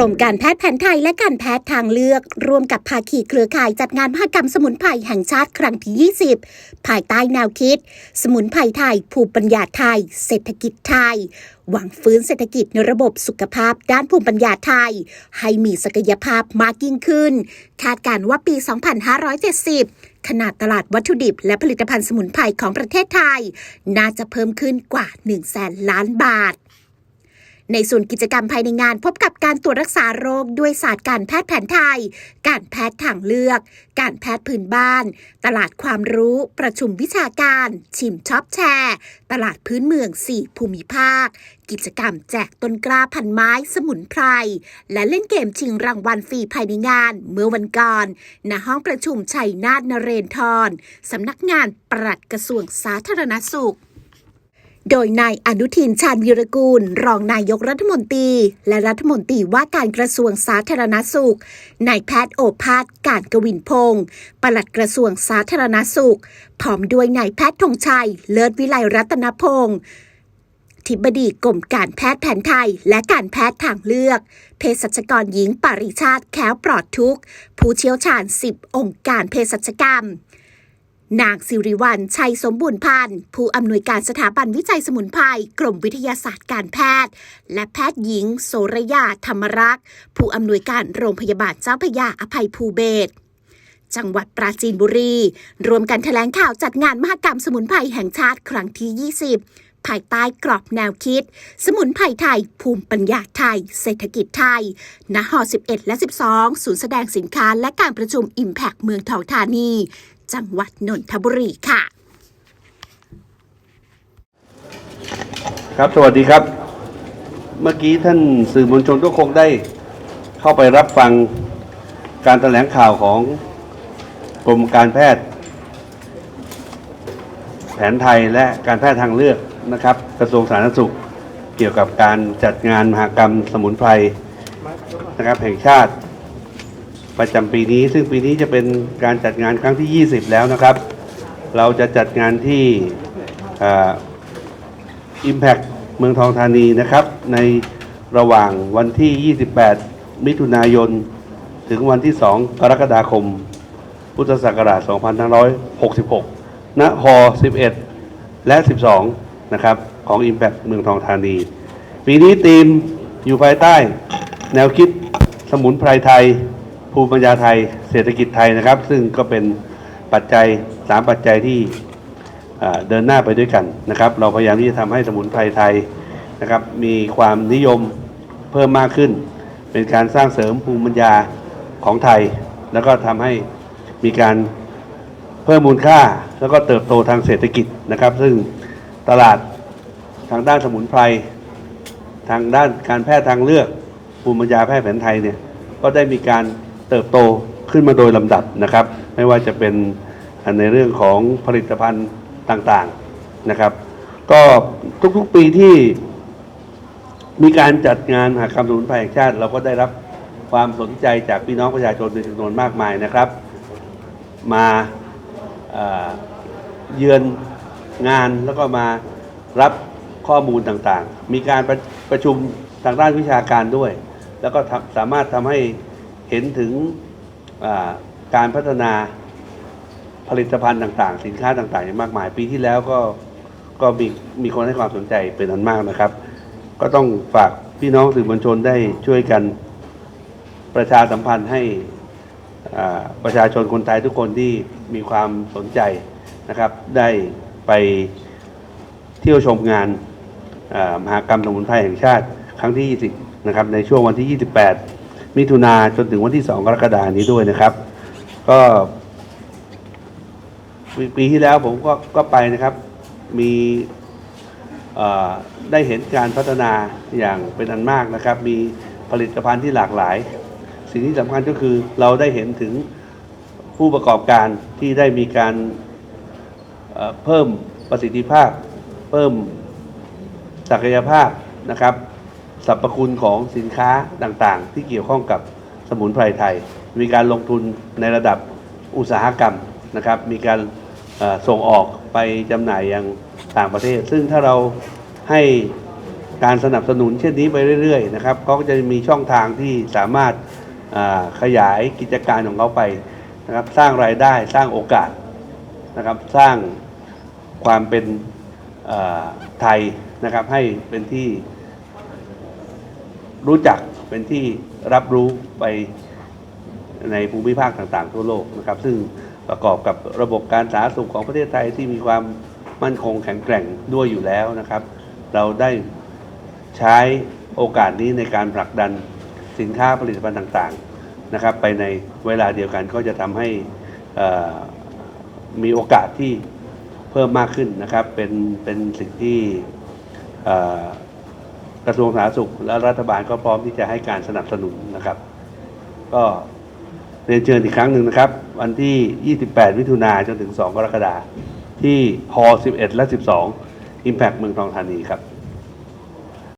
รมการแพทย์แผนไทยและการแพทย์ทางเลือก ร่วมกับภาคีเครือข่ายจัดงานมหกรรมสมุนไพรแห่งชาติครั้งที่ 20 ภายใต้แนวคิด สมุนไพรไทย ภูมิปัญญาไทย เศรษฐกิจไทย หวังฟื้นเศรษฐกิจในระบบสุขภาพด้านภูมิปัญญาไทย ให้มีศักยภาพมากยิ่งขึ้น คาดการว่าปี 2570 ขนาดตลาดวัตถุดิบ และผลิตภัณฑ์สมุนไพรของประเทศไทย น่าจะเพิ่มขึ้นกว่า1แสนล้านบาท ในส่วนกิจกรรมภายในงานพบกับการตรวจรักษาโรคด้วยศาสตร์การแพทย์แผนไทย การแพทย์ทางเลือก การแพทย์พื้นบ้าน ตลาดความรู้ ประชุมวิชาการ ชิมช็อปแชร์ ตลาดพื้นเมือง 4 ภูมิภาค กิจกรรมแจกต้นกล้าพันไม้สมุนไพร และเล่นเกมชิงรางวัลฟรีภายในงาน เมื่อวันก่อนณห้องประชุมชัยนาทนเรนทรสำนักงานปลัดกระทรวงสาธารณสุข โดยนายอนุทินชาญวีรกูล รองนายกรัฐมนตรี และรัฐมนตรีว่าการกระทรวงสาธารณสุข นายแพทย์โอภาสการกวินพงศ์ปลัดกระทรวงสาธารณสุข พร้อมด้วยนายแพทย์ธงชัย เลิศวิไลรัตนพงศ์ทิบดีกรมการแพทย์แผนไทย และการแพทย์ทางเลือก เภสัชกรหญิงปริชาติแค้วปลอดทุกผู้เชี่ยวชาญ 10 องค์การเภสัชกรรม นางสิริวัลชัยสมบูรณ์พันธ์ผู้อำนวยการสถาบันวิจัยสมุนไพรกรมวิทยาศาสตร์การแพทย์ และแพทย์หญิง โสรยาธรรมรักษ์ ผู้อำนวยการโรงพยาบาลเจ้าพยาอภัยภูเบศจังหวัดปราจีนบุรี รวมกันแถลงข่าวจัดงานมหกรรมสมุนไพรแห่งชาติครั้งที่ 20 ภายใต้กรอบแนวคิด สมุนไพรไทย ภูมิปัญญาไทย เศรษฐกิจไทย ณหอ11 และ 12 ศูนย์แสดงสินค้าและการประชุม Impact เมืองทองธานี จังหวัดนนทบุรีค่ะ ครับสวัสดีครับ เมื่อกี้ท่านสื่อมวลชนก็คงได้เข้าไปรับฟังการแถลงข่าวของกรมการแพทย์ แผนไทยและการแพทย์ทางเลือกนะครับ กระทรวงสาธารณสุข เกี่ยวกับการจัดงานมหกรรมสมุนไพรนะครับแห่งชาติ ประจำปีนี้ ซึ่งปีนี้จะเป็นการจัดงานครั้งที่ 20 แล้วนะครับ เราจะจัดงานที่อ่า Impact เมืองทองธานีนะครับ ในระหว่างวันที่ 28 มิถุนายน ถึงวันที่ 2 กรกฎาคม พุทธศักราช 2566 ณ ฮ 11 และ 12 นะครับ ของ Impact เมืองทองธานี ปีนี้ทีมอยู่ภายใต้ แนวคิดสมุนไพรไทย ภูมิปัญญาไทยเศรษฐกิจไทยนะครับ ซึ่งก็เป็นปัจจัย 3 ปัจจัยที่เดินหน้าไปด้วยกันนะครับ เราพยายามที่จะทำให้สมุนไพรไทยนะครับมีความนิยมเพิ่มมากขึ้น เป็นการสร้างเสริมภูมิปัญญาของไทย แล้วก็ทำให้มีการเพิ่มมูลค่า แล้วก็เติบโตทางเศรษฐกิจนะครับ ซึ่งตลาดทางด้านสมุนไพรทางด้านการแพทย์ทางเลือกภูมิปัญญาแพทย์แผนไทยเนี่ยก็ได้มีการ เติบโตขึ้นมาโดยลำดับนะครับ ไม่ว่าจะเป็นในเรื่องของผลิตภัณฑ์ต่างๆนะครับ ก็ทุกๆปีที่มีการจัดงานหากรรมสมุนไพรแห่งชาติ เราก็ได้รับความสนใจจากพี่น้องประชาชนเป็นจำนวนมากมายนะครับ มาเยือนงานแล้วก็มารับข้อมูลต่างๆ มีการประประชุมทางด้านวิชาการด้วย แล้วก็สามารถทำให้ เห็นถึงการพัฒนาผลิตภัณฑ์ต่างๆ สินค้าต่างๆอย่างมากมาย ปีที่แล้วก็ก็มีมีคนให้ความสนใจเป็นอันมากนะครับ ก็ต้องฝากพี่น้องสื่อมวลชนได้ช่วยกันประชาสัมพันธ์ให้ประชาชนคนไทยทุกคนที่มีความสนใจนะครับ ได้ไปเที่ยวชมงานมหากรรมสมุนไพรแห่งชาติครั้งที่ 20 นะครับ ในช่วงวันที่ 28 มิถุนาจนถึงวันที่2กรกฎานี้ด้วยนะครับ ก็ปีปีที่แล้วผมก็ก็ไปนะครับ มีได้เห็นการพัฒนาอย่างเป็นอันมากนะครับ มีผลิตภัณฑ์ที่หลากหลาย สิ่งที่สำคัญก็คือเราได้เห็นถึงผู้ประกอบการที่ได้มีการเพิ่มประสิทธิภาพ เพิ่มศักยภาพนะครับ สรรพคุณของสินค้าต่างๆ ที่เกี่ยวข้องกับสมุนไพรไทย มีการลงทุนในระดับอุตสาหกรรมนะครับ มีการส่งออกไปจำหน่ายยังต่างประเทศ ซึ่งถ้าเราให้การสนับสนุนเช่นนี้ไปเรื่อยๆนะครับเขาก็จะมีช่องทางที่สามารถขยายกิจการของเขาไปนะครับ สร้างรายได้สร้างโอกาสนะครับ สร้างความเป็นไทยนะครับให้เป็นที่ รู้จักเป็นที่รับรู้ไปในภูมิภาคต่างๆ ทั่วโลกนะครับ ซึ่งประกอบกับระบบการสาธารณสุขของประเทศไทยที่มีความมั่นคงแข็งแกร่งด้วยอยู่แล้วนะครับ เราได้ใช้โอกาสนี้ในการผลักดันสินค้าผลิตภัณฑ์ต่างๆนะครับ ไปในเวลาเดียวกันก็จะทำให้มีโอกาสที่เพิ่มมากขึ้นนะครับ เป็นเป็นสิ่งที่ กระทรวงสาธารณสุข และรัฐบาลก็พร้อมที่จะให้การสนับสนุนนะครับ ก็เรียนเชิญอีกครั้งหนึ่งนะครับ วันที่ 28 มิถุนาจนถึง 2 กรกฎาคมที่ฮอ11 และ 12 Impact เมืองทองธานีครับ